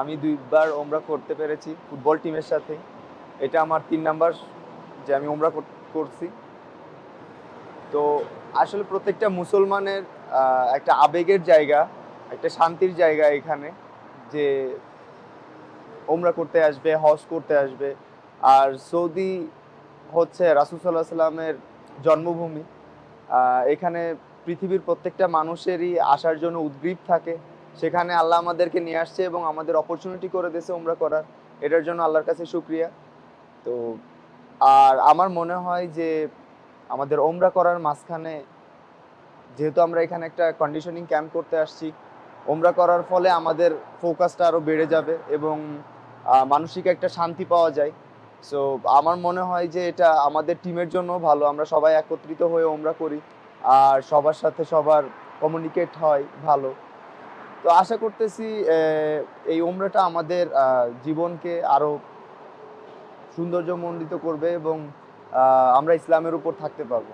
আমি দুইবার ওমরা করতে পেরেছি ফুটবল টিমের সাথে। এটা আমার তিন নাম্বার যে আমি ওমরা করছি। তো আসলে প্রত্যেকটা মুসলমানের একটা আবেগের জায়গা, একটা শান্তির জায়গা এখানে যে ওমরা করতে আসবে, হজ করতে আসবে। আর সৌদি হচ্ছে রাসুল সাল্লাহ সাল্লামের জন্মভূমি। এখানে পৃথিবীর প্রত্যেকটা মানুষেরই আসার জন্য উদ্গ্রীব থাকে। সেখানে আল্লাহ আমাদেরকে নিয়ে আসছে এবং আমাদের অপরচুনিটি করে দিয়েছে ওমরা করার। এটার জন্য আল্লাহর কাছে শুক্রিয়া। তো, আর আমার মনে হয় যে আমাদের ওমরা করার মাঝখানে যেহেতু আমরা এখানে একটা কন্ডিশনিং ক্যাম্প করতে আসছি ওমরা করার ফলে আমাদের ফোকাসটা আরও বেড়ে যাবে এবং মানসিক একটা শান্তি পাওয়া যায়। সো আমার মনে হয় যে এটা আমাদের টিমের জন্য ভালো। আমরা সবাই একত্রিত হয়ে ওমরা করি। আর সবার সাথে সবার কমিউনিকেট হয় ভালো। তো আশা করতেছি এই ওমরাটা আমাদের জীবনকে আরও সৌন্দর্যমণ্ডিত করবে এবং আমরা ইসলামের উপর থাকতে পারব।